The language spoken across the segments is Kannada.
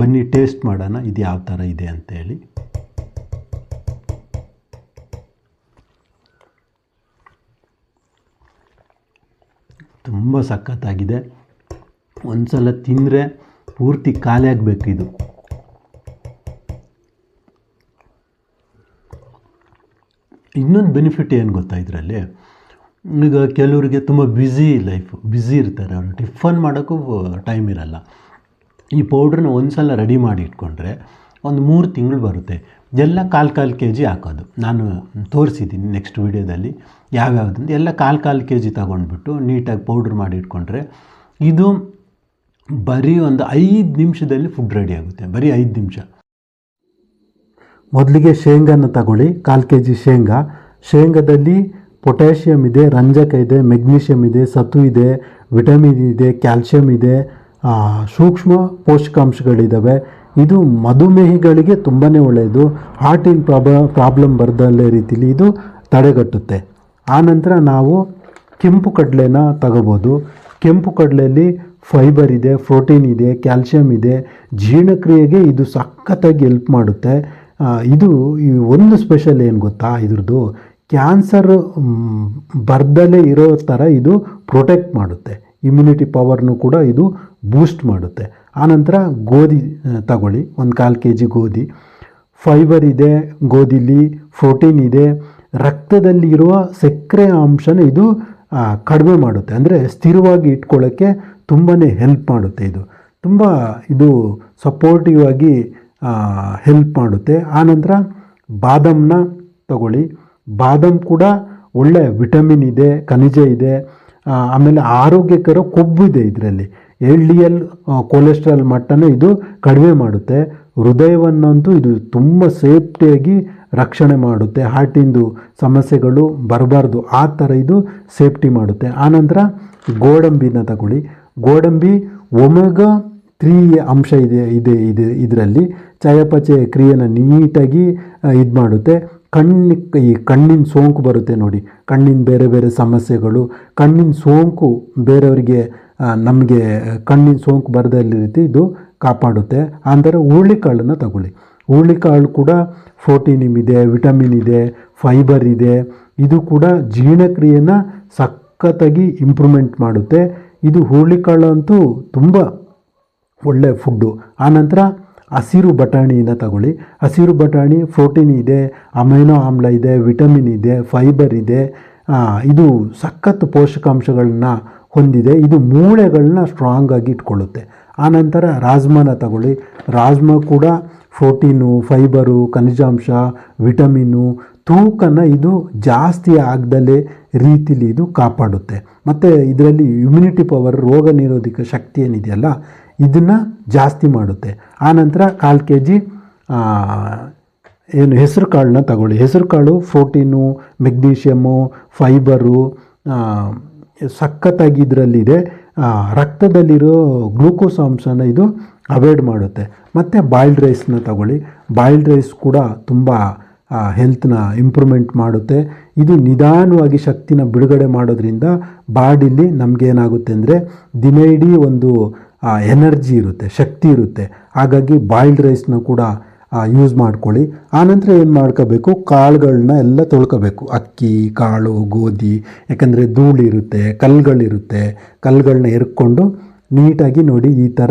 ಬನ್ನಿ, ಟೇಸ್ಟ್ ಮಾಡೋಣ, ಇದು ಯಾವ ಥರ ಇದೆ ಅಂತೇಳಿ. ತುಂಬ ಸಖತ್ತಾಗಿದೆ. ಒಂದು ಸಲ ತಿಂದರೆ ಪೂರ್ತಿ ಖಾಲಿ ಇದು. ಇನ್ನೊಂದು ಬೆನಿಫಿಟ್ ಏನು ಗೊತ್ತಾ ಇದರಲ್ಲಿ? ಈಗ ಕೆಲವರಿಗೆ ತುಂಬ ಬ್ಯುಸಿ ಲೈಫು ಬ್ಯುಸಿ ಇರ್ತಾರೆ, ಅವರು ಟಿಫನ್ ಮಾಡೋಕ್ಕೂ ಟೈಮ್ ಇರಲ್ಲ. ಈ ಪೌಡ್ರನ್ನ ಒಂದು ಸಲ ರೆಡಿ ಮಾಡಿ ಇಟ್ಕೊಂಡ್ರೆ ಒಂದು ಮೂರು ತಿಂಗಳು ಬರುತ್ತೆ. ಎಲ್ಲ ಕಾಲು ಕಾಲು ಕೆ ಜಿ ಹಾಕೋದು. ನಾನು ತೋರಿಸಿದ್ದೀನಿ ನೆಕ್ಸ್ಟ್ ವೀಡಿಯೋದಲ್ಲಿ ಯಾವ್ಯಾವುದಂತ. ಎಲ್ಲ ಕಾಲು ಕಾಲು ಕೆ ಜಿ ತಗೊಂಡ್ಬಿಟ್ಟು ನೀಟಾಗಿ ಪೌಡ್ರ್ ಮಾಡಿ ಇಟ್ಕೊಂಡ್ರೆ ಇದು ಬರೀ ಒಂದು ಐದು ನಿಮಿಷದಲ್ಲಿ ಫುಡ್ ರೆಡಿ ಆಗುತ್ತೆ. ಬರೀ ಐದು ನಿಮಿಷ. ಮೊದಲಿಗೆ ಶೇಂಗಾನ ತಗೊಳ್ಳಿ. ಕಾಲು ಕೆ ಜಿ ಶೇಂಗಾ. ಶೇಂಗಾದಲ್ಲಿ ಪೊಟ್ಯಾಷಿಯಮ್ ಇದೆ, ರಂಜಕ ಇದೆ ಮೆಗ್ನೀಷಿಯಮ್ ಇದೆ ಸತು ಇದೆ ವಿಟಮಿನ್ ಇದೆ ಕ್ಯಾಲ್ಶಿಯಮ್ ಇದೆ ಸೂಕ್ಷ್ಮ ಪೋಷಕಾಂಶಗಳಿದ್ದಾವೆ ಇದು ಮಧುಮೇಹಿಗಳಿಗೆ ತುಂಬಾ ಒಳ್ಳೆಯದು ಹಾರ್ಟಿನ ಪ್ರಾಬ, ಪ್ರಾಬ್ಲಮ್ ಬರದಲ್ಲೇ ರೀತಿಲಿ ಇದು ತಡೆಗಟ್ಟುತ್ತೆ. ಆನಂತರ ನಾವು ಕೆಂಪು ಕಡಲೆನ ತಗೋಬೋದು. ಕೆಂಪು ಕಡಲೆಯಲ್ಲಿ ಫೈಬರ್ ಇದೆ, ಪ್ರೋಟೀನ್ ಇದೆ ಕ್ಯಾಲ್ಶಿಯಮ್ ಇದೆ. ಜೀರ್ಣಕ್ರಿಯೆಗೆ ಇದು ಸಖತ್ತಾಗಿ ಹೆಲ್ಪ್ ಮಾಡುತ್ತೆ. ಇದು ಒಂದು ಸ್ಪೆಷಲ್ ಏನು ಗೊತ್ತಾ ಇದ್ರದ್ದು? ಕ್ಯಾನ್ಸರ್ ಬರ್ದಲೇ ಇರೋ ಥರ ಇದು ಪ್ರೊಟೆಕ್ಟ್ ಮಾಡುತ್ತೆ. ಇಮ್ಯುನಿಟಿ ಪವರ್ನು ಕೂಡ ಇದು ಬೂಸ್ಟ್ ಮಾಡುತ್ತೆ. ಆನಂತರ ಗೋಧಿ ತಗೊಳ್ಳಿ. ಒಂದು ಕಾಲು ಕೆ ಜಿ ಗೋಧಿ. ಫೈಬರ್ ಇದೆ, ಗೋಧಿಲಿ ಪ್ರೋಟೀನ್ ಇದೆ. ರಕ್ತದಲ್ಲಿರುವ ಸಕ್ಕರೆ ಅಂಶನ ಇದು ಕಡಿಮೆ ಮಾಡುತ್ತೆ. ಅಂದರೆ ಸ್ಥಿರವಾಗಿ ಇಟ್ಕೊಳ್ಳೋಕ್ಕೆ ತುಂಬಾ ಹೆಲ್ಪ್ ಮಾಡುತ್ತೆ ಇದು. ತುಂಬ ಇದು ಸಪೋರ್ಟಿವ್ ಆಗಿ ಹೆಲ್ಪ್ ಮಾಡುತ್ತೆ. ಆನಂತರ ಬಾದಾಮನ್ನ ತಗೊಳ್ಳಿ. ಬಾದಾಮ್ ಕೂಡ ಒಳ್ಳೆ ವಿಟಮಿನ್ ಇದೆ, ಖನಿಜ ಇದೆ. ಆಮೇಲೆ ಆರೋಗ್ಯಕರ ಕೊಬ್ಬು ಇದೆ ಇದರಲ್ಲಿ. ಎಲ್ ಡಿ ಎಲ್ ಕೊಲೆಸ್ಟ್ರಾಲ್ ಮಟ್ಟನ ಇದು ಕಡಿಮೆ ಮಾಡುತ್ತೆ. ಹೃದಯವನ್ನಂತೂ ಇದು ತುಂಬ ಸೇಫ್ಟಿಯಾಗಿ ರಕ್ಷಣೆ ಮಾಡುತ್ತೆ. ಹಾರ್ಟಿಂದು ಸಮಸ್ಯೆಗಳು ಬರಬಾರ್ದು. ಆ ಥರ ಇದು ಸೇಫ್ಟಿ ಮಾಡುತ್ತೆ. ಆನಂತರ ಗೋಡಂಬಿನ ತಗೊಳ್ಳಿ. ಗೋಡಂಬಿ ಒಮೆಗ ತ್ರೀ ಅಂಶ ಇದೆ ಇದೆ ಇದೆ, ಇದರಲ್ಲಿ. ಚಯಾಪಚಯ ಕ್ರಿಯೆನ ನೀಟಾಗಿ ಇದು ಮಾಡುತ್ತೆ ಕಣ್ಣಿ ಈ ಕಣ್ಣಿನ ಸೋಂಕು ಬರುತ್ತೆ ನೋಡಿ. ಕಣ್ಣಿನ ಬೇರೆ ಬೇರೆ ಸಮಸ್ಯೆಗಳು, ಕಣ್ಣಿನ ಸೋಂಕು ಬೇರೆಯವರಿಗೆ ನಮಗೆ ಕಣ್ಣಿನ ಸೋಂಕು ಬರದೇ ರೀತಿ ಇದು ಕಾಪಾಡುತ್ತೆ. ಅಂದರೆ ಹುರುಳಿಕಾಳನ್ನು ತಗೊಳ್ಳಿ. ಹುರುಳಿಕಾಳು ಕೂಡ ಪ್ರೋಟೀನಿಮ್ ಇದೆ, ವಿಟಮಿನ್ ಇದೆ, ಫೈಬರ್ ಇದೆ. ಇದು ಕೂಡ ಜೀರ್ಣಕ್ರಿಯೆನ ಸಖತ್ತಾಗಿ ಇಂಪ್ರೂವ್ಮೆಂಟ್ ಮಾಡುತ್ತೆ. ಇದು ಹುರುಳಿಕಾಳು ಅಂತೂ ತುಂಬ ಒಳ್ಳೆಯ ಫುಡ್ಡು. ಆನಂತರ ಹಸಿರು ಬಟಾಣಿಯಿಂದ ತಗೊಳ್ಳಿ. ಹಸಿರು ಬಟಾಣಿ ಪ್ರೋಟೀನ್ ಇದೆ, ಅಮೈನೋ ಆಮ್ಲ ಇದೆ, ವಿಟಮಿನ್ ಇದೆ, ಫೈಬರ್ ಇದೆ. ಇದು ಸಖತ್ ಪೋಷಕಾಂಶಗಳನ್ನ ಹೊಂದಿದೆ. ಇದು ಮೂಳೆಗಳನ್ನ ಸ್ಟ್ರಾಂಗ್ ಆಗಿ ಇಟ್ಕೊಳ್ಳುತ್ತೆ. ಆನಂತರ ರಾಜ್ಮಾನ ತಗೊಳ್ಳಿ. ರಾಜ್ಮಾ ಕೂಡ ಪ್ರೋಟೀನು, ಫೈಬರು, ಖನಿಜಾಂಶ, ವಿಟಮಿನ್ನು, ತೂಕನ ಇದು ಜಾಸ್ತಿ ಆಗದಲ್ಲೇ ರೀತಿಲಿ ಇದು ಕಾಪಾಡುತ್ತೆ. ಮತ್ತು ಇದರಲ್ಲಿ ಇಮ್ಯುನಿಟಿ ಪವರ್ ರೋಗ ನಿರೋಧಕ ಶಕ್ತಿ ಏನಿದೆಯಲ್ಲ ಇದನ್ನು ಜಾಸ್ತಿ ಮಾಡುತ್ತೆ. ಆನಂತರ ಕಾಲು ಕೆ ಜಿ ಏನು ಹೆಸರು ಕಾಳನ್ನ ತಗೊಳ್ಳಿ. ಹೆಸರು ಕಾಳು ಪ್ರೋಟೀನು, ಮೆಗ್ನೀಷಿಯಮು, ಫೈಬರು ಸಖತ್ತಾಗಿ ಇದರಲ್ಲಿದೆ. ರಕ್ತದಲ್ಲಿರೋ ಗ್ಲೂಕೋಸ್ ಅಂಶನ ಇದು ಅವಾಯ್ಡ್ ಮಾಡುತ್ತೆ. ಮತ್ತು ಬಾಯ್ಲ್ಡ್ ರೈಸ್ನ ತಗೊಳ್ಳಿ. ಬಾಯ್ಲ್ಡ್ ರೈಸ್ ಕೂಡ ತುಂಬ ಹೆಲ್ತ್ನ ಇಂಪ್ರೂವ್ಮೆಂಟ್ ಮಾಡುತ್ತೆ. ಇದು ನಿಧಾನವಾಗಿ ಶಕ್ತಿನ ಬಿಡುಗಡೆ ಮಾಡೋದ್ರಿಂದ ಬಾಡಿಲಿ ನಮಗೇನಾಗುತ್ತೆ ಅಂದರೆ ದಿನ ಇಡೀ ಒಂದು ಎನರ್ಜಿ ಇರುತ್ತೆ, ಶಕ್ತಿ ಇರುತ್ತೆ. ಹಾಗಾಗಿ ಬಾಯ್ಲ್ಡ್ ರೈಸ್ನ ಕೂಡ ಯೂಸ್ ಮಾಡ್ಕೊಳ್ಳಿ. ಆನಂತರ ಏನು ಮಾಡ್ಕೋಬೇಕು? ಕಾಳುಗಳನ್ನ ಎಲ್ಲ ತೊಳ್ಕೋಬೇಕು. ಅಕ್ಕಿ, ಕಾಳು, ಗೋಧಿ, ಯಾಕಂದರೆ ಧೂಳಿರುತ್ತೆ ಕಲ್ಲುಗಳಿರುತ್ತೆ. ಕಲ್ಗಳನ್ನ ಎರ್ಕೊಂಡು ನೀಟಾಗಿ ನೋಡಿ ಈ ಥರ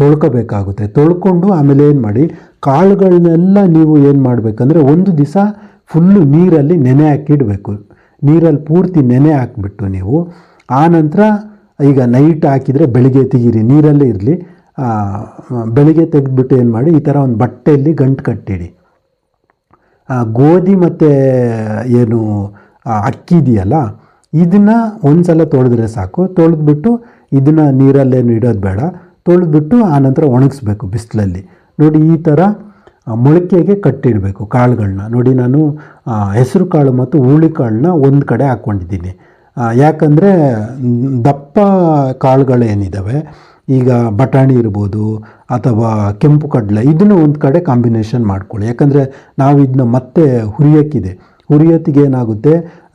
ತೊಳ್ಕೋಬೇಕಾಗುತ್ತೆ. ತೊಳ್ಕೊಂಡು ಆಮೇಲೆ ಏನು ಮಾಡಿ? ಕಾಳುಗಳನ್ನೆಲ್ಲ ನೀವು ಏನು ಮಾಡಬೇಕಂದ್ರೆ ಒಂದು ದಿವಸ ಫುಲ್ಲು ನೀರಲ್ಲಿ ನೆನೆ ಹಾಕಿಡಬೇಕು. ನೀರಲ್ಲಿ ಪೂರ್ತಿ ನೆನೆ ಹಾಕ್ಬಿಟ್ಟು ನೀವು. ಆ ನಂತರ ಈಗ ನೈಟ್ ಹಾಕಿದರೆ ಬೆಳಿಗ್ಗೆ ತೆಗೀರಿ, ನೀರಲ್ಲೇ ಇರಲಿ. ಬೆಳಿಗ್ಗೆ ತೆಗೆದ್ಬಿಟ್ಟು ಏನು ಮಾಡಿ, ಈ ಥರ ಒಂದು ಬಟ್ಟೆಯಲ್ಲಿ ಗಂಟು ಕಟ್ಟಿಡಿ. ಗೋಧಿ ಮತ್ತು ಏನು ಅಕ್ಕಿ ಇದೆಯಲ್ಲ, ಇದನ್ನು ಒಂದು ಸಲ ತೊಳೆದ್ರೆ ಸಾಕು. ತೊಳೆದ್ಬಿಟ್ಟು ಇದನ್ನು ನೀರಲ್ಲೇನು ಇಡೋದು ಬೇಡ. ತೊಳೆದ್ಬಿಟ್ಟು ಆನಂತರ ಒಣಗಿಸ್ಬೇಕು ಬಿಸಿಲಲ್ಲಿ. ನೋಡಿ, ಈ ಥರ ಮೊಳಕೆಗೆ ಕಟ್ಟಿಡಬೇಕು ಕಾಳುಗಳನ್ನ ನೋಡಿ, ನಾನು ಹೆಸರು ಕಾಳು ಮತ್ತು ಹುರುಳಿಕಾಳನ್ನ ಒಂದು ಕಡೆ ಹಾಕ್ಕೊಂಡಿದ್ದೀನಿ ಯಾಕಂದರೆ ದಪ್ಪ ಕಾಳುಗಳೇನಿದ್ದಾವೆ ಈಗ ಬಟಾಣಿ ಇರ್ಬೋದು ಅಥವಾ ಕೆಂಪು ಕಡಲೆ, ಇದನ್ನು ಒಂದು ಕಡೆ ಕಾಂಬಿನೇಷನ್ ಮಾಡ್ಕೊಳ್ಳಿ. ಯಾಕಂದರೆ ನಾವು ಇದನ್ನ ಮತ್ತೆ ಹುರಿಯೋಕ್ಕಿದೆ. ಹುರಿಯೋತ್ತಿಗೆ ಏನಾಗುತ್ತೆ,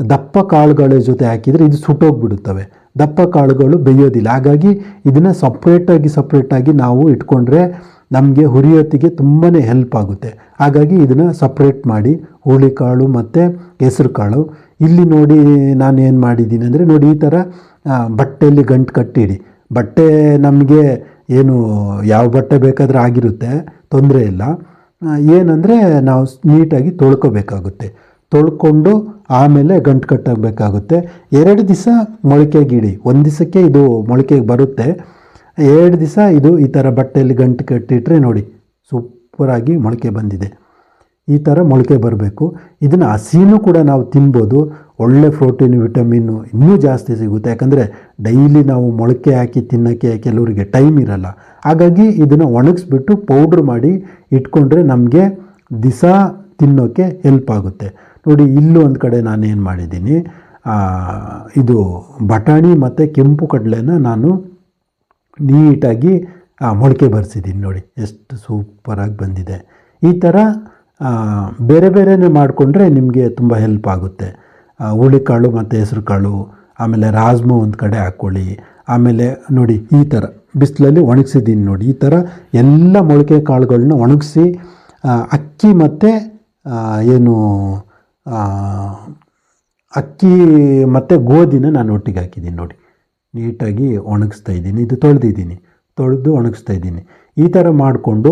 ದಪ್ಪ ಕಾಳುಗಳ ಜೊತೆ ಹಾಕಿದರೆ ಇದು ಸುಟ್ಟೋಗ್ಬಿಡುತ್ತವೆ. ದಪ್ಪ ಕಾಳುಗಳು ಬೇಯೋದಿಲ್ಲ. ಹಾಗಾಗಿ ಇದನ್ನು ಸಪ್ರೇಟಾಗಿ ಸಪ್ರೇಟಾಗಿ ನಾವು ಇಟ್ಕೊಂಡ್ರೆ ನಮಗೆ ಹುರಿಯೊತ್ತಿಗೆ ತುಂಬಾ ಹೆಲ್ಪ್ ಆಗುತ್ತೆ. ಹಾಗಾಗಿ ಇದನ್ನು ಸಪ್ರೇಟ್ ಮಾಡಿ ಹುಳಿಕಾಳು ಮತ್ತು ಹೆಸ್ರು ಕಾಳು. ಇಲ್ಲಿ ನೋಡಿ ನಾನು ಏನು ಮಾಡಿದ್ದೀನಿ ಅಂದರೆ ನೋಡಿ ಈ ಥರ ಬಟ್ಟೆಯಲ್ಲಿ ಗಂಟು ಕಟ್ಟಿಡಿ. ಬಟ್ಟೆ ನಮಗೆ ಏನು ಯಾವ ಬಟ್ಟೆ ಬೇಕಾದರೂ ಆಗಿರುತ್ತೆ, ತೊಂದರೆ ಇಲ್ಲ. ಏನಂದರೆ ನಾವು ನೀಟಾಗಿ ತೊಳ್ಕೊಬೇಕಾಗುತ್ತೆ. ತೊಳ್ಕೊಂಡು ಆಮೇಲೆ ಗಂಟು ಕಟ್ಟಬೇಕಾಗುತ್ತೆ. ಎರಡು ದಿವಸ ಮೊಳಕೆಗಿಡಿ ಒಂದು ದಿವಸಕ್ಕೆ ಇದು ಮೊಳಕೆಗೆ ಬರುತ್ತೆ. ಎರಡು ದಿವಸ ಇದು ಈ ಥರ ಬಟ್ಟೆಯಲ್ಲಿ ಗಂಟು ಕಟ್ಟಿಟ್ರೆ ನೋಡಿ ಸೂಪರಾಗಿ ಮೊಳಕೆ ಬಂದಿದೆ. ಈ ಥರ ಮೊಳಕೆ ಬರಬೇಕು. ಇದನ್ನು ಹಸಿನೂ ಕೂಡ ನಾವು ತಿನ್ಬೋದು. ಒಳ್ಳೆ ಪ್ರೋಟೀನ್ ವಿಟಮಿನ್ನು ಇನ್ನೂ ಜಾಸ್ತಿ ಸಿಗುತ್ತೆ. ಯಾಕಂದರೆ ಡೈಲಿ ನಾವು ಮೊಳಕೆ ಹಾಕಿ ತಿನ್ನೋಕ್ಕೆ ಕೆಲವರಿಗೆ ಟೈಮ್ ಇರಲ್ಲ. ಹಾಗಾಗಿ ಇದನ್ನು ಒಣಗಿಸ್ಬಿಟ್ಟು ಪೌಡ್ರ್ ಮಾಡಿ ಇಟ್ಕೊಂಡ್ರೆ ನಮಗೆ ದಿಸ ತಿನ್ನೋಕ್ಕೆ ಹೆಲ್ಪ್ ಆಗುತ್ತೆ. ನೋಡಿ, ಇಲ್ಲೂ ಒಂದು ಕಡೆ ನಾನೇನು ಮಾಡಿದ್ದೀನಿ ಇದು ಬಟಾಣಿ ಮತ್ತು ಕೆಂಪು ಕಡಲೆನ ನಾನು ನೀಟಾಗಿ ಮೊಳಕೆ ಬರೆಸಿದ್ದೀನಿ ನೋಡಿ, ಎಷ್ಟು ಸೂಪರಾಗಿ ಬಂದಿದೆ. ಈ ಥರ ಬೇರೆ ಬೇರೆಯೇ ಮಾಡಿಕೊಂಡ್ರೆ ನಿಮಗೆ ತುಂಬ ಹೆಲ್ಪ್ ಆಗುತ್ತೆ. ಹುಳಿಕಾಳು ಮತ್ತು ಹೆಸರು ಕಾಳು ಆಮೇಲೆ ರಾಜ್ಮು ಒಂದು ಕಡೆ ಹಾಕ್ಕೊಳ್ಳಿ ಆಮೇಲೆ ನೋಡಿ ಈ ಥರ ಬಿಸಿಲಲ್ಲಿ ಒಣಗಿಸಿದ್ದೀನಿ ನೋಡಿ, ಈ ಥರ ಎಲ್ಲ ಮೊಳಕೆ ಕಾಳುಗಳನ್ನ ಒಣಗಿಸಿ ಅಕ್ಕಿ ಮತ್ತು ಏನು ಅಕ್ಕಿ ಮತ್ತು ಗೋಧಿನ ನಾನು ಒಟ್ಟಿಗೆ ಹಾಕಿದ್ದೀನಿ ನೋಡಿ. ನೀಟಾಗಿ ಒಣಗಿಸ್ತಾ ಇದ್ದೀನಿ. ಇದು ತೊಳೆದಿದ್ದೀನಿ. ತೊಳೆದು ಒಣಗಿಸ್ತಾ ಇದ್ದೀನಿ. ಈ ಥರ ಮಾಡಿಕೊಂಡು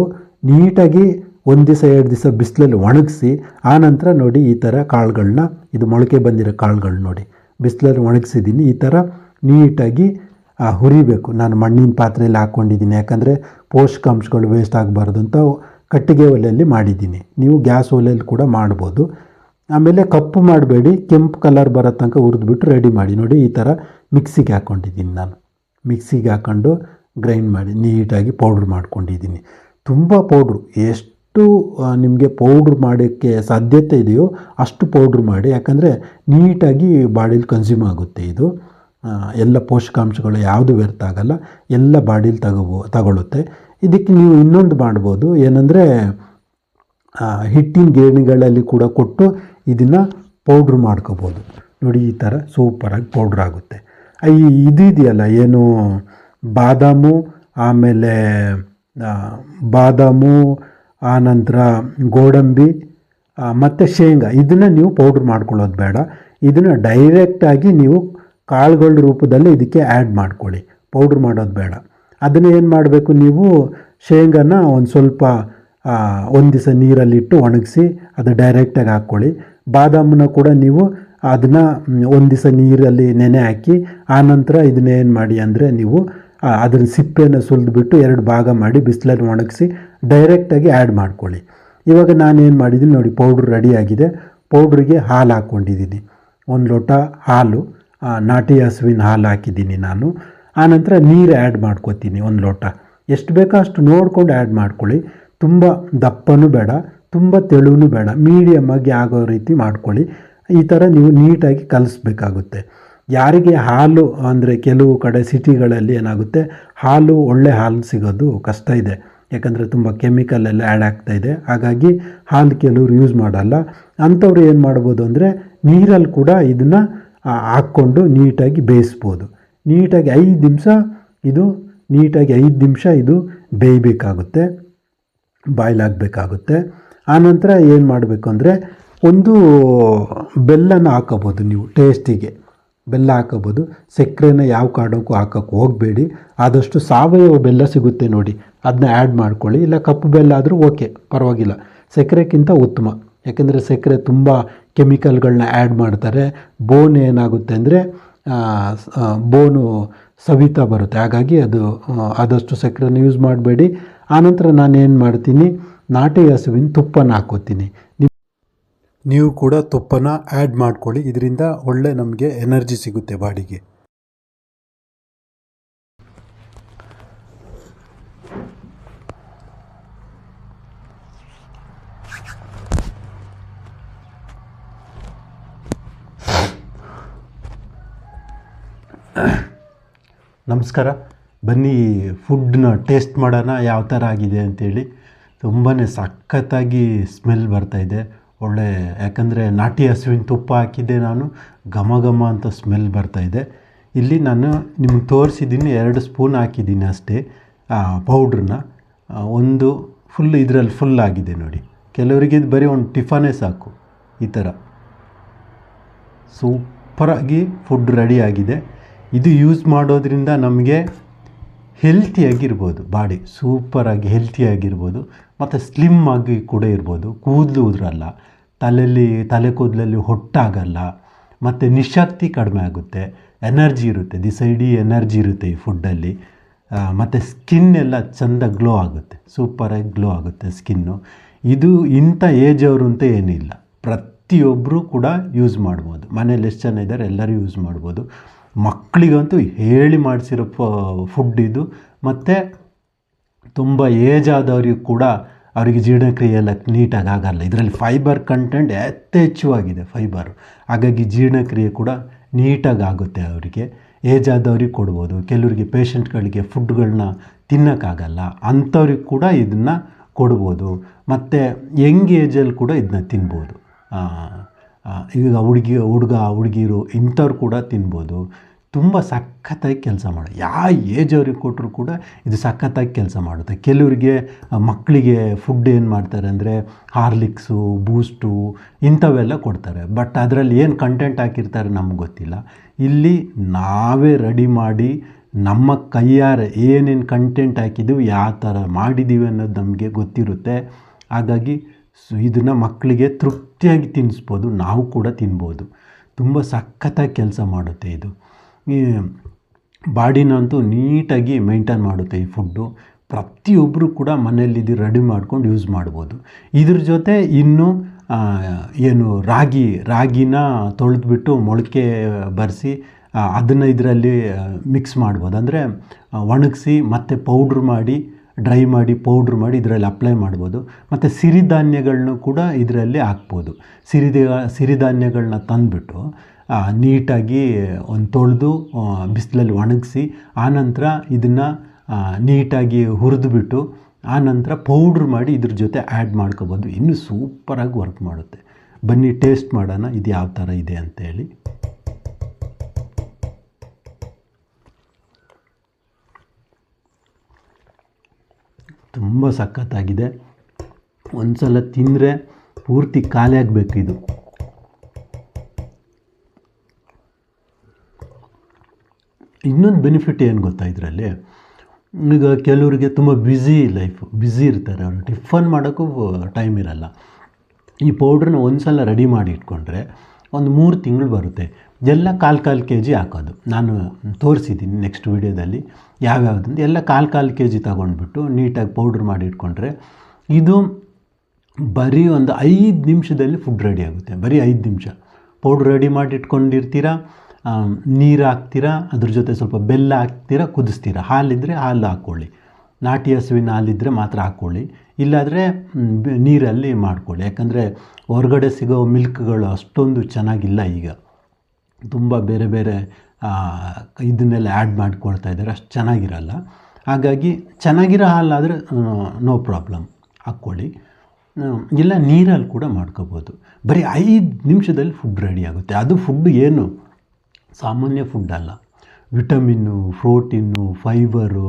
ನೀಟಾಗಿ ಒಂದು ದಿವಸ, ಎರಡು ದಿವಸ ಬಿಸಿಲಲ್ಲಿ ಒಣಗಿಸಿ ಆನಂತರ ನೋಡಿ ಈ ಥರ ಕಾಳುಗಳನ್ನ ಇದು ಮೊಳಕೆ ಬಂದಿರೋ ಕಾಳುಗಳು ನೋಡಿ. ಬಿಸಿಲಲ್ಲಿ ಒಣಗಿಸಿದ್ದೀನಿ. ಈ ಥರ ನೀಟಾಗಿ ಹುರಿಬೇಕು. ನಾನು ಮಣ್ಣಿನ ಪಾತ್ರೆಯಲ್ಲಿ ಹಾಕ್ಕೊಂಡಿದ್ದೀನಿ. ಯಾಕಂದರೆ ಪೋಷಕಾಂಶಗಳು ವೇಸ್ಟ್ ಆಗಬಾರ್ದು ಅಂತ ಕಟ್ಟಿಗೆ ಒಲೆಯಲ್ಲಿ ಮಾಡಿದ್ದೀನಿ. ನೀವು ಗ್ಯಾಸ್ ಒಲೆಯಲ್ಲಿ ಕೂಡ ಮಾಡ್ಬೋದು. ಆಮೇಲೆ ಕಪ್ಪು ಮಾಡಬೇಡಿ, ಕೆಂಪು ಕಲರ್ ಬರೋ ತನಕ ಹುರಿದ್ಬಿಟ್ಟು ರೆಡಿ ಮಾಡಿ. ನೋಡಿ, ಈ ಥರ ಮಿಕ್ಸಿಗೆ ಹಾಕ್ಕೊಂಡಿದ್ದೀನಿ ನಾನು. ಮಿಕ್ಸಿಗೆ ಹಾಕ್ಕೊಂಡು ಗ್ರೈಂಡ್ ಮಾಡಿ, ನೀಟಾಗಿ ಪೌಡ್ರ್ ಮಾಡ್ಕೊಂಡಿದ್ದೀನಿ. ತುಂಬ ಪೌಡ್ರು ಎಷ್ಟು ನಿಮಗೆ ಪೌಡ್ರ್ ಮಾಡೋಕ್ಕೆ ಸಾಧ್ಯತೆ ಇದೆಯೋ ಅಷ್ಟು ಪೌಡ್ರ್ ಮಾಡಿ. ಯಾಕಂದರೆ ನೀಟಾಗಿ ಬಾಡಿಲಿ ಕನ್ಸ್ಯೂಮ್ ಆಗುತ್ತೆ ಇದು. ಎಲ್ಲ ಪೋಷಕಾಂಶಗಳು ಯಾವುದು ವ್ಯರ್ಥ ಆಗಲ್ಲ, ಎಲ್ಲ ಬಾಡಿಲಿ ತಗೋಬೋ, ತಗೊಳ್ಳುತ್ತೆ. ಇದಕ್ಕೆ ನೀವು ಇನ್ನೊಂದು ಮಾಡ್ಬೋದು. ಏನಂದರೆ ಹಿಟ್ಟಿನ ಗೇಣಿಗಳಲ್ಲಿ ಕೂಡ ಕೊಟ್ಟು ಇದನ್ನು ಪೌಡ್ರ್ ಮಾಡ್ಕೋಬೋದು. ನೋಡಿ, ಈ ಥರ ಸೂಪರಾಗಿ ಪೌಡ್ರ್ ಆಗುತ್ತೆ. ಈ ಇದು ಇದೆಯಲ್ಲ, ಏನು, ಬಾದಾಮು, ಆಮೇಲೆ ಬಾದಾಮು, ಆನಂತರ ಗೋಡಂಬಿ ಮತ್ತು ಶೇಂಗಾ. ಇದನ್ನು ನೀವು ಪೌಡ್ರ್ ಮಾಡ್ಕೊಳ್ಳೋದು ಬೇಡ. ಇದನ್ನು ಡೈರೆಕ್ಟಾಗಿ ನೀವು ಕಾಳುಗಳ ರೂಪದಲ್ಲಿ ಇದಕ್ಕೆ ಆ್ಯಡ್ ಮಾಡ್ಕೊಳ್ಳಿ. ಪೌಡ್ರ್ ಮಾಡೋದು ಬೇಡ. ಅದನ್ನು ಏನು ಮಾಡಬೇಕು ನೀವು? ಶೇಂಗಾನ ಒಂದು ಸ್ವಲ್ಪ ಒಂದು ದಿವಸ ನೀರಲ್ಲಿಟ್ಟು ಒಣಗಿಸಿ, ಅದು ಡೈರೆಕ್ಟಾಗಿ ಹಾಕ್ಕೊಳ್ಳಿ. ಬಾದಾಮನ್ನ ಕೂಡ ನೀವು ಅದನ್ನು ಒಂದು ದಿವಸ ನೀರಲ್ಲಿ ನೆನೆ ಹಾಕಿ ಆನಂತರ ಇದನ್ನೇನು ಮಾಡಿ ಅಂದರೆ ನೀವು ಅದರ ಸಿಪ್ಪೆನ ಸುಲಿದ್ಬಿಟ್ಟು ಎರಡು ಭಾಗ ಮಾಡಿ ಬಿಸಿಲಲ್ಲಿ ಒಣಗಿಸಿ ಡೈರೆಕ್ಟಾಗಿ ಆ್ಯಡ್ ಮಾಡ್ಕೊಳ್ಳಿ. ಇವಾಗ ನಾನು ಏನು ಮಾಡಿದ್ದೀನಿ ನೋಡಿ ಪೌಡ್ರ್ ರೆಡಿಯಾಗಿದೆ ಪೌಡ್ರಿಗೆ ಹಾಲು ಹಾಕ್ಕೊಂಡಿದ್ದೀನಿ. ಒಂದು ಲೋಟ ಹಾಲು ನಾಟಿ ಹಸುವಿನ ಹಾಲು ಹಾಕಿದ್ದೀನಿ ನಾನು. ಆನಂತರ ನೀರು ಆ್ಯಡ್ ಮಾಡ್ಕೊತೀನಿ ಒಂದು ಲೋಟ. ಎಷ್ಟು ಬೇಕೋ ಅಷ್ಟು ನೋಡ್ಕೊಂಡು ಆ್ಯಡ್ ಮಾಡ್ಕೊಳ್ಳಿ. ತುಂಬ ದಪ್ಪನೂ ಬೇಡ. ತುಂಬ ತೆಳುವೂ ಬೇಡ. ಮೀಡಿಯಮ್ಮಾಗಿ ಆಗೋ ರೀತಿ ಮಾಡ್ಕೊಳ್ಳಿ. ಈ ಥರ ನೀವು ನೀಟಾಗಿ ಕಲಿಸ್ಬೇಕಾಗುತ್ತೆ. ಯಾರಿಗೆ ಹಾಲು ಅಂದರೆ ಕೆಲವು ಕಡೆ ಸಿಟಿಗಳಲ್ಲಿ ಏನಾಗುತ್ತೆ, ಹಾಲು ಒಳ್ಳೆ ಹಾಲು ಸಿಗೋದು ಕಷ್ಟ ಇದೆ. ಯಾಕಂದರೆ ತುಂಬ ಕೆಮಿಕಲ್ ಎಲ್ಲ ಆ್ಯಡ್ ಆಗ್ತಾ ಇದೆ. ಹಾಗಾಗಿ ಹಾಲು ಕೆಲವರು ಯೂಸ್ ಮಾಡಲ್ಲ. ಅಂಥವ್ರು ಏನು ಮಾಡ್ಬೋದು ಅಂದರೆ ನೀರಲ್ಲಿ ಕೂಡ ಇದನ್ನು ಹಾಕ್ಕೊಂಡು ನೀಟಾಗಿ ಬೇಯಿಸ್ಬೋದು. ನೀಟಾಗಿ ಐದು ನಿಮಿಷ ಇದು, ನೀಟಾಗಿ ಐದು ನಿಮಿಷ ಇದು ಬೇಯಬೇಕಾಗುತ್ತೆ. ಬಾಯ್ಲಾಗಬೇಕಾಗುತ್ತೆ ಆನಂತರ ಏನು ಮಾಡಬೇಕು ಅಂದರೆ ಒಂದು ಬೆಲ್ಲನ ಹಾಕೋಬೋದು ನೀವು, ಟೇಸ್ಟಿಗೆ. ಬೆಲ್ಲ ಹಾಕೋಬೋದು ಸಕ್ಕರೆನ ಯಾವ ಕಾರಣಕ್ಕೂ ಹಾಕೋಕ್ಕೆ ಹೋಗಬೇಡಿ. ಆದಷ್ಟು ಸಾವಯವ ಬೆಲ್ಲ ಸಿಗುತ್ತೆ ನೋಡಿ. ಅದನ್ನ ಆ್ಯಡ್ ಮಾಡ್ಕೊಳ್ಳಿ. ಇಲ್ಲ ಕಪ್ಪು ಬೆಲ್ಲ ಆದರೂ ಓಕೆ ಪರವಾಗಿಲ್ಲ. ಸಕ್ಕರೆಗಿಂತ ಉತ್ತಮ. ಯಾಕೆಂದರೆ ಸಕ್ಕರೆ ತುಂಬ ಕೆಮಿಕಲ್ಗಳನ್ನ ಆ್ಯಡ್ ಮಾಡ್ತಾರೆ. ಬೋನ್ ಏನಾಗುತ್ತೆ ಅಂದರೆ ಬೋನು ಸವಿತಾ ಬರುತ್ತೆ. ಹಾಗಾಗಿ ಅದು ಆದಷ್ಟು ಸಕ್ಕರೆನ ಯೂಸ್ ಮಾಡಬೇಡಿ. ಆನಂತರ ನಾನು ಏನು ಮಾಡ್ತೀನಿ ನಾಟಿ ಹಸುವಿನ ತುಪ್ಪನ ಹಾಕೋತೀನಿ. ನೀವು ಕೂಡ ತುಪ್ಪನ ಆ್ಯಡ್ ಮಾಡ್ಕೊಳ್ಳಿ. ಇದರಿಂದ ಒಳ್ಳೆ ನಮಗೆ ಎನರ್ಜಿ ಸಿಗುತ್ತೆ ಬಾಡಿಗೆ. ನಮಸ್ಕಾರ. ಬನ್ನಿ ಫುಡ್ನ ಟೇಸ್ಟ್ ಮಾಡೋಣ. ಯಾವ ಥರ ಆಗಿದೆ ಅಂತೇಳಿ. ತುಂಬಾ ಸಖತ್ತಾಗಿ ಸ್ಮೆಲ್ ಬರ್ತಾಯಿದೆ ಒಳ್ಳೆ, ಯಾಕಂದರೆ ನಾಟಿ ಹಸುವಿನ ತುಪ್ಪ ಹಾಕಿದ್ದೆ ನಾನು. ಘಮ ಘಮ ಅಂತ ಸ್ಮೆಲ್ ಬರ್ತಾಯಿದೆ ಇಲ್ಲಿ ನಾನು ನಿಮ್ಗೆ ತೋರಿಸಿದ್ದೀನಿ, ಎರಡು ಸ್ಪೂನ್ ಹಾಕಿದ್ದೀನಿ ಅಷ್ಟೇ ಪೌಡ್ರನ್ನ. ಒಂದು ಫುಲ್ ಇದರಲ್ಲಿ ಫುಲ್ ಆಗಿದೆ ನೋಡಿ. ಕೆಲವರಿಗೆ ಇದು ಬರೀ ಒಂದು ಟಿಫನೇ ಸಾಕು, ಈ ಥರ. ಸೂಪರಾಗಿ ಫುಡ್ ರೆಡಿ ಆಗಿದೆ. ಇದು ಯೂಸ್ ಮಾಡೋದ್ರಿಂದ ನಮಗೆ ಹೆಲ್ತಿಯಾಗಿರ್ಬೋದು ಬಾಡಿ ಸೂಪರಾಗಿ ಹೆಲ್ತಿಯಾಗಿರ್ಬೋದು ಮತ್ತು ಸ್ಲಿಮ್ ಆಗಿ ಕೂಡ ಇರ್ಬೋದು. ಕೂದಲು ಉದ್ರಲ್ಲ ತಲೆಯಲ್ಲಿ ತಲೆ ಕೂದಲಲ್ಲಿ ಹೊಟ್ಟಾಗಲ್ಲ, ಮತ್ತು ನಿಶಕ್ತಿ ಕಡಿಮೆ ಆಗುತ್ತೆ ಎನರ್ಜಿ ಇರುತ್ತೆ ದಿಸ ಇಡೀ ಎನರ್ಜಿ ಇರುತ್ತೆ ಈ ಫುಡ್ಡಲ್ಲಿ ಮತ್ತು ಸ್ಕಿನ್ ಎಲ್ಲ ಚೆಂದ ಗ್ಲೋ ಆಗುತ್ತೆ ಸೂಪರಾಗಿ ಗ್ಲೋ ಆಗುತ್ತೆ ಸ್ಕಿನ್ನು ಇದು ಇಂಥ ಏಜ್ ಅವರು ಅಂತ ಏನಿಲ್ಲ. ಪ್ರತಿಯೊಬ್ಬರು ಕೂಡ ಯೂಸ್ ಮಾಡ್ಬೋದು. ಮನೇಲಿ ಎಷ್ಟು ಜನ ಇದ್ದಾರೆ? ಎಲ್ಲರೂ ಯೂಸ್ ಮಾಡ್ಬೋದು. ಮಕ್ಕಳಿಗಂತೂ ಹೇಳಿ ಮಾಡಿಸಿರೋ ಫುಡ್ ಇದು. ಮತ್ತು ತುಂಬ ಏಜ್ ಆದವ್ರಿಗೂ ಕೂಡ ಅವರಿಗೆ ಜೀರ್ಣಕ್ರಿಯೆ ಎಲ್ಲ ನೀಟಾಗಿ ಆಗಲ್ಲ. ಇದರಲ್ಲಿ ಫೈಬರ್ ಕಂಟೆಂಟ್ ಯಥೇಚ್ಛವಾಗಿದೆ ಫೈಬರ್ ಹಾಗಾಗಿ ಜೀರ್ಣಕ್ರಿಯೆ ಕೂಡ ನೀಟಾಗಿ ಆಗುತ್ತೆ ಅವರಿಗೆ. ಏಜ್ ಆದವ್ರಿಗೆ ಕೊಡ್ಬೋದು. ಕೆಲವರಿಗೆ ಪೇಷಂಟ್ಗಳಿಗೆ ಫುಡ್ಗಳನ್ನ ತಿನ್ನೋಕ್ಕಾಗಲ್ಲ ಅಂಥವ್ರಿಗೆ ಕೂಡ ಇದನ್ನು ಕೊಡ್ಬೋದು. ಮತ್ತು ಯಂಗ್ ಏಜಲ್ಲಿ ಕೂಡ ಇದನ್ನ ತಿನ್ಬೋದು. ಈಗ ಹುಡುಗಿ, ಹುಡುಗ, ಹುಡುಗಿರು ಇಂಥವ್ರು ಕೂಡ ತಿನ್ಬೋದು. ತುಂಬ ಸಖತ್ತಾಗಿ ಕೆಲಸ ಮಾಡಿ. ಯಾವ ಏಜ್ ಅವ್ರಿಗೆ ಕೊಟ್ಟರು ಕೂಡ ಇದು ಸಖತ್ತಾಗಿ ಕೆಲಸ ಮಾಡುತ್ತೆ. ಕೆಲವರಿಗೆ ಮಕ್ಕಳಿಗೆ ಫುಡ್ ಏನು ಮಾಡ್ತಾರೆ ಅಂದರೆ ಹಾರ್ಲಿಕ್ಸು ಬೂಸ್ಟು ಇಂಥವೆಲ್ಲ ಕೊಡ್ತಾರೆ. ಬಟ್ ಅದರಲ್ಲಿ ಏನು ಕಂಟೆಂಟ್ ಹಾಕಿರ್ತಾರೆ ನಮ್ಗೆ ಗೊತ್ತಿಲ್ಲ. ಇಲ್ಲಿ ನಾವೇ ರೆಡಿ ಮಾಡಿ ನಮ್ಮ ಕೈಯಾರೆ ಏನೇನು ಕಂಟೆಂಟ್ ಹಾಕಿದ್ದೀವಿ ಯಾವ ಥರ ಮಾಡಿದ್ದೀವಿ ಅನ್ನೋದು ನಮಗೆ ಗೊತ್ತಿರುತ್ತೆ. ಹಾಗಾಗಿ ಸೊ, ಇದನ್ನು ಮಕ್ಕಳಿಗೆ ತೃಪ್ತಿಯಾಗಿ ತಿನ್ನಿಸ್ಬೋದು ನಾವು ಕೂಡ ತಿನ್ಬೋದು. ತುಂಬ ಸಖತ್ತಾಗಿ ಕೆಲಸ ಮಾಡುತ್ತೆ ಇದು. ಈ ಬಾಡಿನಂತೂ ನೀಟಾಗಿ ಮೇಂಟೈನ್ ಮಾಡುತ್ತೆ ಈ ಫುಡ್ಡು. ಪ್ರತಿಯೊಬ್ಬರು ಕೂಡ ಮನೆಯಲ್ಲಿ ಇದು ರೆಡಿ ಮಾಡ್ಕೊಂಡು ಯೂಸ್ ಮಾಡ್ಬೋದು. ಇದ್ರ ಜೊತೆ ಇನ್ನು ಏನು ರಾಗಿ, ರಾಗಿನ ತೊಳೆದ್ಬಿಟ್ಟು ಮೊಳಕೆ ಬರೆಸಿ ಅದನ್ನು ಇದರಲ್ಲಿ ಮಿಕ್ಸ್ ಮಾಡ್ಬೋದು. ಅಂದರೆ ಒಣಗಿಸಿ ಮತ್ತು ಪೌಡ್ರ್ ಮಾಡಿ ಡ್ರೈ ಮಾಡಿ ಪೌಡ್ರ್ ಮಾಡಿ ಇದರಲ್ಲಿ ಅಪ್ಲೈ ಮಾಡ್ಬೋದು. ಮತ್ತು ಸಿರಿಧಾನ್ಯಗಳನ್ನೂ ಕೂಡ ಇದರಲ್ಲಿ ಹಾಕ್ಬೋದು. ಸಿರಿದ ಸಿರಿಧಾನ್ಯಗಳನ್ನ ತಂದುಬಿಟ್ಟು ನೀಟಾಗಿ ಒಂದು ತೊಳೆದು ಬಿಸಿಲಲ್ಲಿ ಒಣಗಿಸಿ, ಆನಂತರ ಇದನ್ನು ನೀಟಾಗಿ ಹುರಿದ್ಬಿಟ್ಟು, ಆನಂತರ ಪೌಡ್ರ್ ಮಾಡಿ ಇದ್ರ ಜೊತೆ ಆ್ಯಡ್ ಮಾಡ್ಕೋಬೋದು. ಇನ್ನೂ ಸೂಪರಾಗಿ ವರ್ಕ್ ಮಾಡುತ್ತೆ. ಬನ್ನಿ, ಟೇಸ್ಟ್ ಮಾಡೋಣ. ಇದು ಯಾವ ಥರ ಇದೆ ಅಂತೇಳಿ. ತುಂಬ ಸಖತ್ತಾಗಿದೆ. ಒಂದು ಸಲ ತಿಂದರೆ ಪೂರ್ತಿ ಖಾಲಿ ಆಗಬೇಕು ಇದು. ಇನ್ನೊಂದು ಬೆನಿಫಿಟ್ ಏನು ಗೊತ್ತಾ ಇದರಲ್ಲಿ? ಈಗ ಕೆಲವರಿಗೆ ತುಂಬ ಬ್ಯುಸಿ ಲೈಫು ಬ್ಯುಸಿ ಇರ್ತಾರೆ. ಅವರು ಟಿಫನ್ ಮಾಡೋಕ್ಕೂ ಟೈಮ್ ಇರಲ್ಲ. ಈ ಪೌಡ್ರನ್ನ ಒಂದು ಸಲ ರೆಡಿ ಮಾಡಿ ಇಟ್ಕೊಂಡ್ರೆ ಒಂದು ಮೂರು ತಿಂಗಳು ಬರುತ್ತೆ. ಎಲ್ಲ ಕಾಲು ಕಾಲು ಕೆ ಜಿ ಹಾಕೋದು. ನಾನು ತೋರಿಸಿದ್ದೀನಿ ನೆಕ್ಸ್ಟ್ ವೀಡಿಯೋದಲ್ಲಿ ಯಾವ್ಯಾವುದಂತ. ಎಲ್ಲ ಕಾಲು ಕಾಲು ಕೆ ಜಿ ತಗೊಂಡ್ಬಿಟ್ಟು ನೀಟಾಗಿ ಪೌಡ್ರ್ ಮಾಡಿ ಇಟ್ಕೊಂಡ್ರೆ ಇದು ಬರೀ ಒಂದು ಐದು ನಿಮಿಷದಲ್ಲಿ ಫುಡ್ ರೆಡಿ ಆಗುತ್ತೆ. ಬರೀ ಐದು ನಿಮಿಷ. ಪೌಡ್ರ್ ರೆಡಿ ಮಾಡಿ ಇಟ್ಕೊಂಡಿರ್ತೀರಾ? ನೀರು ಹಾಕ್ತೀರಾ ಅದ್ರ ಜೊತೆ ಸ್ವಲ್ಪ ಬೆಲ್ಲ ಹಾಕ್ತೀರಾ? ಕುದಿಸ್ತೀರಾ? ಹಾಲಿದ್ದರೆ ಹಾಲು ಹಾಕ್ಕೊಳ್ಳಿ ನಾಟಿ ಹಸುವಿನ ಹಾಲಿದ್ದರೆ ಮಾತ್ರ ಹಾಕ್ಕೊಳ್ಳಿ ಇಲ್ಲಾದರೆ ನೀರಲ್ಲಿ ಮಾಡ್ಕೊಳ್ಳಿ. ಯಾಕಂದರೆ ಹೊರಗಡೆ ಸಿಗೋ ಮಿಲ್ಕ್ಗಳು ಅಷ್ಟೊಂದು ಚೆನ್ನಾಗಿಲ್ಲ ಈಗ. ತುಂಬ ಬೇರೆ ಬೇರೆ ಇದನ್ನೆಲ್ಲ ಆ್ಯಡ್ ಮಾಡ್ಕೊಳ್ತಾ ಇದ್ದಾರೆ. ಅಷ್ಟು ಚೆನ್ನಾಗಿರಲ್ಲ. ಹಾಗಾಗಿ ಚೆನ್ನಾಗಿರೋ ಹಾಲಾದರೆ ನೋ ಪ್ರಾಬ್ಲಮ್. ಹಾಕ್ಕೊಳ್ಳಿ. ಇಲ್ಲ ನೀರಲ್ಲಿ ಕೂಡ ಮಾಡ್ಕೋಬೋದು. ಬರೀ ಐದು ನಿಮಿಷದಲ್ಲಿ ಫುಡ್ ರೆಡಿ ಆಗುತ್ತೆ. ಅದು ಫುಡ್ ಏನು? ಸಾಮಾನ್ಯ ಫುಡ್ ಅಲ್ಲ. ವಿಟಮಿನ್ನು ಪ್ರೋಟೀನು ಫೈಬರು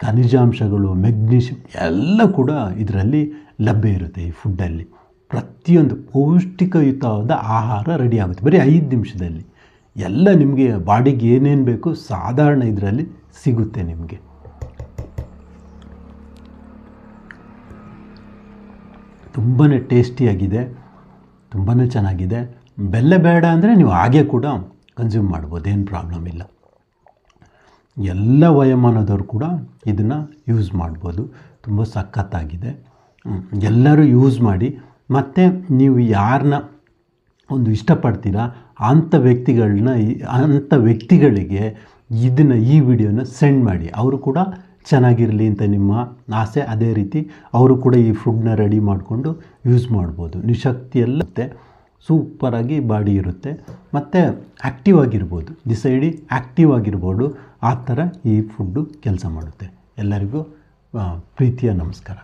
ಖನಿಜಾಂಶಗಳು ಮೆಗ್ನೀಷಿಯಂ ಎಲ್ಲ ಕೂಡ ಇದರಲ್ಲಿ ಲಭ್ಯ ಇರುತ್ತೆ ಈ ಫುಡ್ಡಲ್ಲಿ ಪ್ರತಿಯೊಂದು ಪೌಷ್ಟಿಕಯುತವಾದ ಆಹಾರ ರೆಡಿ ಆಗುತ್ತೆ. ಬರೀ ಐದು ನಿಮಿಷದಲ್ಲಿ. ಎಲ್ಲ ನಿಮಗೆ ಬಾಡಿಗೆ ಏನೇನು ಬೇಕು ಸಾಧಾರಣ ಇದರಲ್ಲಿ ಸಿಗುತ್ತೆ ನಿಮಗೆ. ತುಂಬಾ ಟೇಸ್ಟಿಯಾಗಿದೆ ತುಂಬಾ ಚೆನ್ನಾಗಿದೆ. ಬೆಲ್ಲ ಬೇಡ ಅಂದರೆ ನೀವು ಹಾಗೆ ಕೂಡ ಕನ್ಸ್ಯೂಮ್ ಮಾಡ್ಬೋದು, ಏನು ಪ್ರಾಬ್ಲಮ್ ಇಲ್ಲ. ಎಲ್ಲ ವಯೋಮಾನದವರು ಕೂಡ ಇದನ್ನು ಯೂಸ್ ಮಾಡ್ಬೋದು. ತುಂಬ ಸಖತ್ತಾಗಿದೆ. ಎಲ್ಲರೂ ಯೂಸ್ ಮಾಡಿ, ಮತ್ತು ನೀವು ಯಾರನ್ನ ಒಂದು ಇಷ್ಟಪಡ್ತೀರಾ ಅಂಥ ವ್ಯಕ್ತಿಗಳನ್ನ ಅಂಥ ವ್ಯಕ್ತಿಗಳಿಗೆ ಇದನ್ನು ಈ ವಿಡಿಯೋನ ಸೆಂಡ್ ಮಾಡಿ. ಅವರು ಕೂಡ ಚೆನ್ನಾಗಿರಲಿ ಅಂತ ನಿಮ್ಮ ಆಸೆ. ಅದೇ ರೀತಿ ಅವರು ಕೂಡ ಈ ಫುಡ್ನ ರೆಡಿ ಮಾಡಿಕೊಂಡು ಯೂಸ್ ಮಾಡ್ಬೋದು. ನಿಶಕ್ತಿ ಎಲ್ಲ ಇರುತ್ತೆ. ಸೂಪರಾಗಿ ಬಾಡಿ ಇರುತ್ತೆ. ಮತ್ತು ಆ್ಯಕ್ಟಿವ್ ಆಗಿರ್ಬೋದು. ದಿಸ ಇಡೀ ಆ್ಯಕ್ಟಿವ್ ಆಗಿರ್ಬೋದು. ಆ ಥರ ಈ ಫುಡ್ಡು ಕೆಲಸ ಮಾಡುತ್ತೆ. ಎಲ್ಲರಿಗೂ ಪ್ರೀತಿಯ ನಮಸ್ಕಾರ.